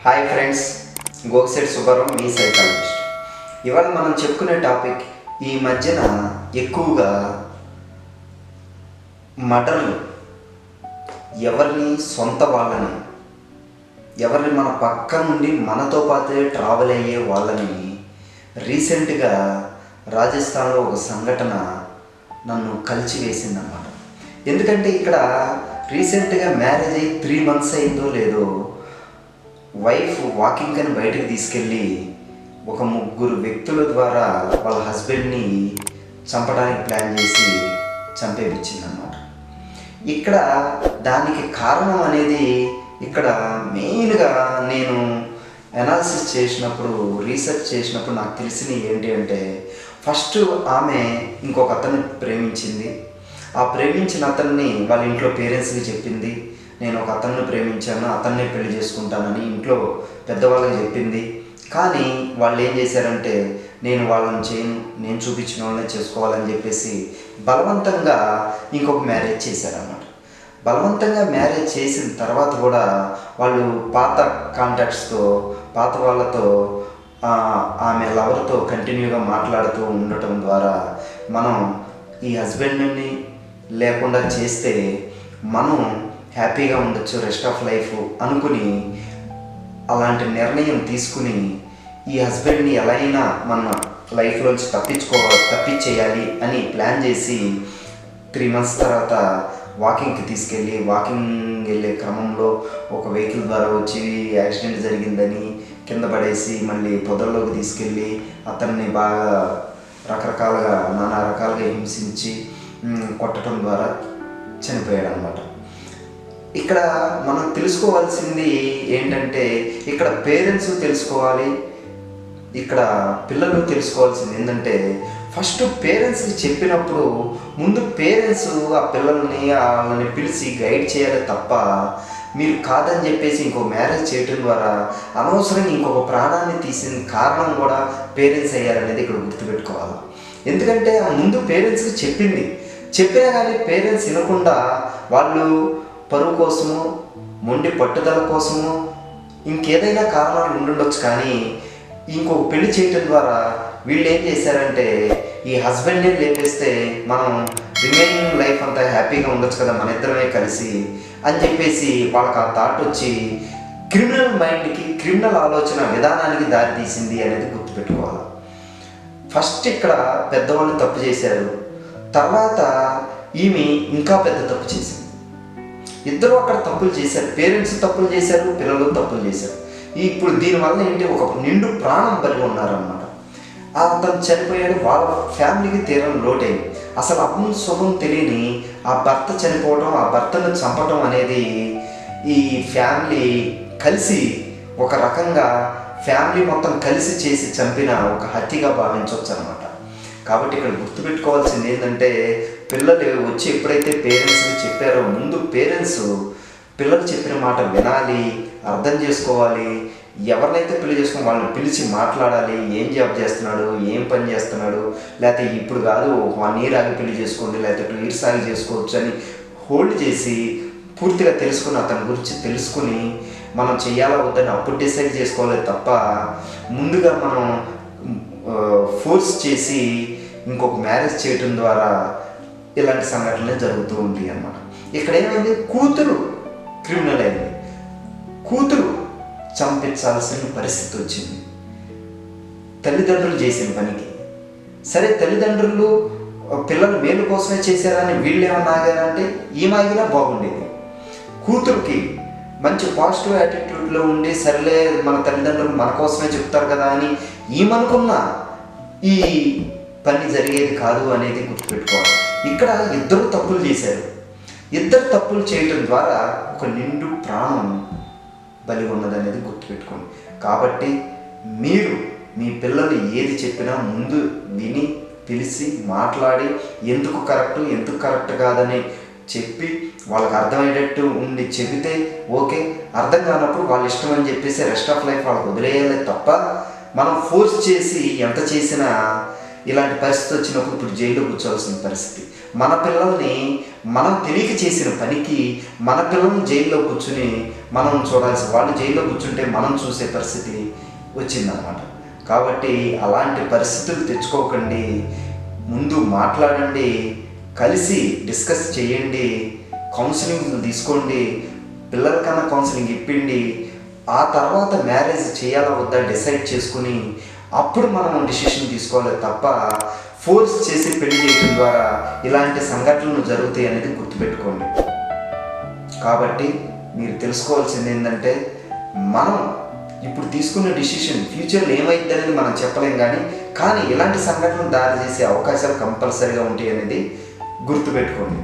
Hi friends గోక్సెట్ సుబ్బారావు మీ psychologist ఇవాళ మనం చెప్పుకునే టాపిక్ ఈ మధ్యన ఎక్కువగా మటర్లు ఎవరిని సొంత వాళ్ళని ఎవరిని మన పక్క నుండి మనతో పాటే ట్రావెల్ అయ్యే వాళ్ళని రీసెంట్గా రాజస్థాన్లో ఒక సంఘటన నన్ను కలిచివేసిందన్నమాట ఎందుకంటే ఇక్కడ రీసెంట్గా మ్యారేజ్ అయ్యి త్రీ మంత్స్ అయిందో లేదో వైఫ్ వాకింగ్ అని బయటకు తీసుకెళ్ళి ఒక ముగ్గురు వ్యక్తుల ద్వారా వాళ్ళ హస్బెండ్ని చంపడానికి ప్లాన్ చేసి చంపేపించిందనమాట ఇక్కడ దానికి కారణం అనేది ఇక్కడ మెయిన్గా నేను అనాలిసిస్ చేసినప్పుడు రీసెర్చ్ చేసినప్పుడు నాకు తెలిసినవి ఏంటి అంటే ఫస్ట్ ఆమె ఇంకొక అతన్ని ప్రేమించింది. ఆ ప్రేమించిన అతన్ని వాళ్ళ ఇంట్లో పేరెంట్స్కి చెప్పింది. నేను ఒక అతన్ని ప్రేమించాను అతన్నే పెళ్ళి చేసుకుంటానని ఇంట్లో పెద్దవాళ్ళకి చెప్పింది. కానీ వాళ్ళు ఏం చేశారంటే నేను వాళ్ళని చేయను నేను చూపించిన వాళ్ళని చేసుకోవాలని చెప్పేసి బలవంతంగా ఇంకొక మ్యారేజ్ చేశారన్నమాట. బలవంతంగా మ్యారేజ్ చేసిన తర్వాత కూడా వాళ్ళు పాత కాంటాక్ట్స్తో పాత వాళ్ళతో ఆమె లవర్తో కంటిన్యూగా మాట్లాడుతూ ఉండటం ద్వారా మనం ఈ హస్బెండ్ని లేకుండా చేస్తే మనం హ్యాపీగా ఉండొచ్చు రెస్ట్ ఆఫ్ లైఫ్ అనుకుని అలాంటి నిర్ణయం తీసుకుని ఈ హస్బెండ్ని ఎలా అయినా మన లైఫ్లోంచి తప్పించుకోవాలి తప్పించేయాలి అని ప్లాన్ చేసి త్రీ మంత్స్ తర్వాత వాకింగ్కి తీసుకెళ్ళి వాకింగ్ వెళ్ళే క్రమంలో ఒక వెహికల్ ద్వారా వచ్చి యాక్సిడెంట్ జరిగిందని కింద పడేసి మళ్ళీ పొదల్లోకి తీసుకెళ్ళి అతన్ని బాగా రకరకాలుగా నానా రకాలుగా హింసించి కొట్టడం ద్వారా చనిపోయాడు అనమాట ఇక్కడ మనం తెలుసుకోవాల్సింది ఏంటంటే ఇక్కడ పేరెంట్స్ తెలుసుకోవాలి ఇక్కడ పిల్లలు తెలుసుకోవాల్సింది ఏంటంటే ఫస్ట్ పేరెంట్స్కి చెప్పినప్పుడు ముందు పేరెంట్స్ ఆ పిల్లల్ని వాళ్ళని పిలిచి గైడ్ చేయాలి తప్ప మీరు కాదని చెప్పేసి ఇంకో మ్యారేజ్ చేయటం ద్వారా అనవసరంగా ఇంకొక ప్రాణాన్ని తీసిన కారణం కూడా పేరెంట్స్ అయ్యారనేది ఇక్కడ గుర్తుపెట్టుకోవాలి. ఎందుకంటే ఆ ముందు పేరెంట్స్కి చెప్పింది. చెప్పినా కానీ పేరెంట్స్ వినకుండా వాళ్ళు పరువు కోసము మొండి పట్టుదల కోసము ఇంకేదైనా కారణాలు ఉండుండొచ్చు కానీ ఇంకొక పెళ్ళి చేయటం ద్వారా వీళ్ళు ఏం చేశారంటే ఈ హస్బెండ్ని లేపేస్తే మనం రిమైనింగ్ లైఫ్ అంతా హ్యాపీగా ఉండొచ్చు కదా మన ఇద్దరమే కలిసి అని చెప్పేసి వాళ్ళకి ఆ థాట్ వచ్చి క్రిమినల్ మైండ్కి క్రిమినల్ ఆలోచన విధానానికి దారి తీసింది అనేది గుర్తుపెట్టుకోవాలి. ఫస్ట్ ఇక్కడ పెద్దవాళ్ళు తప్పు చేశారు. తర్వాత ఈమె ఇంకా పెద్ద తప్పు చేసింది. ఇద్దరు అక్కడ తప్పులు చేశారు. పేరెంట్స్ తప్పులు చేశారు పిల్లలు తప్పులు చేశారు. ఇప్పుడు దీనివల్ల ఏంటి? ఒక నిండు ప్రాణం బలి ఉన్నారన్నమాట. అతను చనిపోయాడు వాళ్ళ ఫ్యామిలీకి తీరం లోటైంది. అసలు అప్పుడు శుభం తెలియని ఆ భర్త చనిపోవడం ఆ భర్తను చంపడం అనేది ఈ ఫ్యామిలీ కలిసి ఒక రకంగా ఫ్యామిలీ మొత్తం కలిసి చేసి చంపిన ఒక హత్యగా భావించవచ్చు అనమాట కాబట్టి ఇక్కడ గుర్తుపెట్టుకోవాల్సింది ఏంటంటే పిల్లలు వచ్చి ఎప్పుడైతే పేరెంట్స్కి చెప్పారో ముందు పేరెంట్స్ పిల్లలు చెప్పిన మాట వినాలి అర్థం చేసుకోవాలి. ఎవరినైతే పెళ్ళి చేసుకుని వాళ్ళని పిలిచి మాట్లాడాలి ఏం జాబ్ చేస్తున్నాడు ఏం పని చేస్తున్నాడు లేకపోతే ఇప్పుడు కాదు వన్ ఇయర్ ఆగి పెళ్ళి చేసుకోండి లేకపోతే టూ ఇయర్స్ ఆగి చేసుకోవచ్చు అని హోల్డ్ చేసి పూర్తిగా తెలుసుకుని అతని గురించి తెలుసుకుని మనం చేయాలా వద్దని అప్పుడు డిసైడ్ చేసుకోవాలి తప్ప ముందుగా మనం ఫోర్స్ చేసి ఇంకొక మ్యారేజ్ చేయటం ద్వారా ఇలాంటి సంఘటనలు జరుగుతూ ఉంది అన్నమాట. ఇక్కడ ఏమైంది? కూతురు క్రిమినల్ అయింది. కూతురు చంపించాల్సిన పరిస్థితి వచ్చింది. తల్లిదండ్రులు చేసిన పనికి. సరే తల్లిదండ్రులు పిల్లల మేలు కోసమే చేశారని వీళ్ళు ఏమన్నా ఆగారంటే ఏమాగినా బాగుండేది. కూతురుకి మంచి పాజిటివ్ యాటిట్యూడ్లో ఉండి సరేలే మన తల్లిదండ్రులు మన కోసమే చెప్తారు కదా అని ఏమనుకున్నా ఈ పని జరిగేది కాదు అనేది గుర్తుపెట్టుకోవాలి. ఇక్కడ ఇద్దరు తప్పులు చేశారు. ఇద్దరు తప్పులు చేయటం ద్వారా ఒక నిండు ప్రాణం బలి ఉన్నదనేది గుర్తుపెట్టుకోండి. కాబట్టి మీరు మీ పిల్లలు ఏది చెప్పినా ముందు విని పిలిచి మాట్లాడి ఎందుకు కరెక్ట్ ఎందుకు కరెక్ట్ కాదని చెప్పి వాళ్ళకి అర్థమయ్యేటట్టు ఉండి చెబితే ఓకే అర్థం కానప్పుడు వాళ్ళు ఇష్టం అని చెప్పేసి రెస్ట్ ఆఫ్ లైఫ్ వాళ్ళకి వదిలేయాలి తప్ప మనం ఫోర్స్ చేసి ఎంత చేసినా ఇలాంటి పరిస్థితి వచ్చినప్పుడు ఇప్పుడు జైల్లో కూర్చోవలసిన పరిస్థితి. మన పిల్లల్ని మనం తెలియక చేసిన పనికి మన పిల్లల్ని జైల్లో కూర్చుని మనం చూడాల్సి వాళ్ళు జైల్లో కూర్చుంటే మనం చూసే పరిస్థితి వచ్చిందనమాట కాబట్టి అలాంటి పరిస్థితులు తెచ్చుకోకండి. ముందు మాట్లాడండి. కలిసి డిస్కస్ చేయండి. కౌన్సిలింగ్ తీసుకోండి. పిల్లలకన్నా కౌన్సిలింగ్ ఇప్పిండి. ఆ తర్వాత మ్యారేజ్ చేయాలా వద్దా డిసైడ్ చేసుకుని అప్పుడు మనం డిసిషన్ తీసుకోవాలి తప్ప ఫోర్స్ చేసి పెళ్ళి చేయడం ద్వారా ఇలాంటి సంఘటనలు జరుగుతాయి అనేది గుర్తుపెట్టుకోండి. కాబట్టి మీరు తెలుసుకోవాల్సింది ఏంటంటే మనం ఇప్పుడు తీసుకున్న డిసిషన్ ఫ్యూచర్లో ఏమైంది అనేది మనం చెప్పలేం కానీ కానీ ఇలాంటి సంఘటనలు దారి చేసే అవకాశాలు కంపల్సరీగా ఉంటాయి అనేది గుర్తుపెట్టుకోండి.